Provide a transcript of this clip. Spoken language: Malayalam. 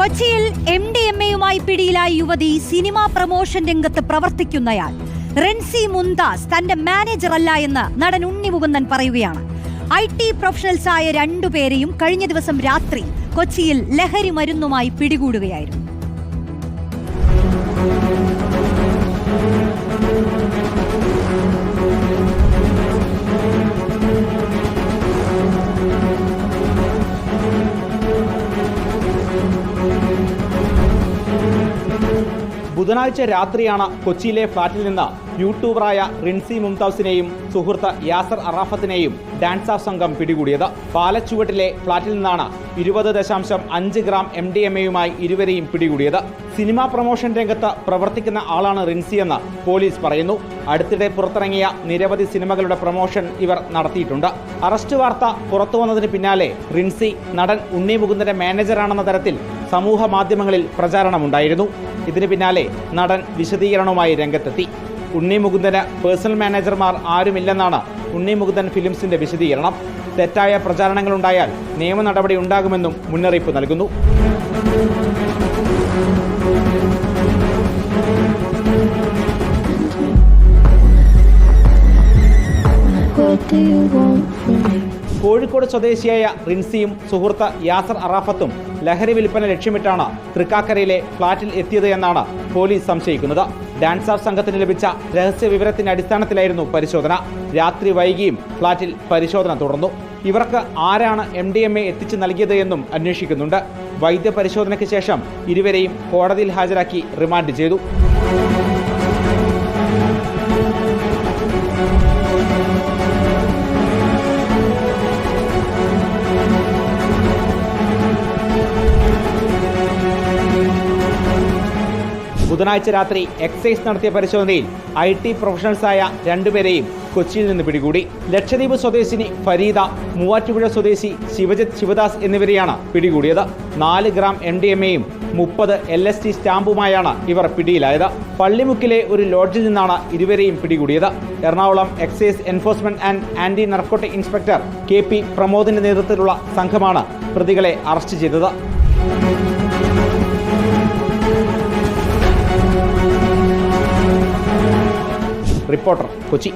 കൊച്ചിയിൽ എം ഡി എം എയുമായി പിടിയിലായ യുവതി സിനിമാ പ്രമോഷൻ രംഗത്ത് പ്രവർത്തിക്കുന്നയാൾ. റെൻസി മുന്താസ് തന്റെ മാനേജർ അല്ല എന്ന് നടൻ ഉണ്ണി മുകുന്ദൻ പറയുകയാണ്. ഐ ടി പ്രൊഫഷണൽസ് ആയ രണ്ടുപേരെയും കഴിഞ്ഞ ദിവസം രാത്രി കൊച്ചിയിൽ ലഹരി മരുന്നുമായി പിടികൂടുകയായിരുന്നു. ബുധനാഴ്ച രാത്രിയാണ് കൊച്ചിയിലെ ഫ്ളാറ്റിൽ നിന്ന് യൂട്യൂബറായ റിൻസി മുംതാസിനെയും സുഹൃത്ത് യാസർ അറാഫത്തിനെയും ഡാൻസ് ആഫ് സംഘം പിടികൂടിയത്. പാലച്ചുവട്ടിലെ ഫ്ളാറ്റിൽ നിന്നാണ് ഇരുപത് ദശാംശം അഞ്ച് ഗ്രാം എം ഡി എം എയുമായി ഇരുവരെയും പിടികൂടിയത്. സിനിമാ പ്രൊമോഷൻ രംഗത്ത് പ്രവർത്തിക്കുന്ന ആളാണ് റിൻസിയെന്ന് പോലീസ് പറയുന്നു. അടുത്തിടെ പുറത്തിറങ്ങിയ നിരവധി സിനിമകളുടെ പ്രൊമോഷൻ ഇവർ നടത്തിയിട്ടുണ്ട്. അറസ്റ്റ് വാർത്ത പുറത്തു വന്നതിന് പിന്നാലെ റിൻസി നടൻ ഉണ്ണി മുകുന്ദന്റെ മാനേജറാണെന്ന തരത്തിൽ സമൂഹ മാധ്യമങ്ങളിൽ പ്രചാരണമുണ്ടായിരുന്നു. ഇതിന് പിന്നാലെ നടൻ വിശദീകരണവുമായി രംഗത്തെത്തി. ഉണ്ണി മുകുന്ദന് പേഴ്സണൽ മാനേജർമാർ ആരുമില്ലെന്നാണ് ഉണ്ണി മുകുന്ദൻ ഫിലിംസിന്റെ വിശദീകരണം തെറ്റായ പ്രചാരണങ്ങളുണ്ടായാൽ നിയമ നടപടി ഉണ്ടാകുമെന്നും മുന്നറിയിപ്പ് നൽകുന്നു What do you want from me? Kozhikode സ്വദേശിയായ റിൻസിയും സുഹൃത്ത് യാസർ അറാഫത്തും ലഹരി വിൽപ്പന ലക്ഷ്യമിട്ടാണ് തൃക്കാക്കരയിലെ ഫ്ളാറ്റിൽ എത്തിയത് എന്നാണ് പോലീസ് സംശയിക്കുന്നത്. ഡാൻസ് ഓഫ് സംഘത്തിന് ലഭിച്ച രഹസ്യ വിവരത്തിന്റെ അടിസ്ഥാനത്തിലായിരുന്നു പരിശോധന. രാത്രി വൈകിയും ഫ്ളാറ്റിൽ പരിശോധന തുടർന്നു. ഇവർക്ക് ആരാണ് എം ഡി എം എ എത്തിച്ചു നൽകിയത് എന്നും അന്വേഷിക്കുന്നുണ്ട്. വൈദ്യപരിശോധനയ്ക്ക് ശേഷം ഇരുവരെയും കോടതിയിൽ ഹാജരാക്കി റിമാൻഡ് ചെയ്തു. ബുധനാഴ്ച രാത്രി എക്സൈസ് നടത്തിയ പരിശോധനയിൽ ഐ ടി പ്രൊഫഷണൽസായ രണ്ടുപേരെയും കൊച്ചിയിൽ നിന്ന് പിടികൂടി. ലക്ഷദ്വീപ് സ്വദേശിനി ഫരീദ മൂവാറ്റുപുഴ സ്വദേശി ശിവജിത് ശിവദാസ് എന്നിവരെയാണ് പിടികൂടിയത്. നാല് ഗ്രാം എം ഡി എം എയും മുപ്പത് എൽ എസ് ടി സ്റ്റാമ്പുമായാണ് ഇവർ പിടിയിലായത്. പള്ളിമുക്കിലെ ഒരു ലോഡ്ജിൽ നിന്നാണ് ഇരുവരെയും പിടികൂടിയത്. Ernakulam excise enforcement and anti narcotic inspector K P പ്രമോദിന്റെ നേതൃത്വത്തിലുള്ള സംഘമാണ് പ്രതികളെ അറസ്റ്റ് ചെയ്തത്. റിപ്പോർട്ടർ കൊച്ചി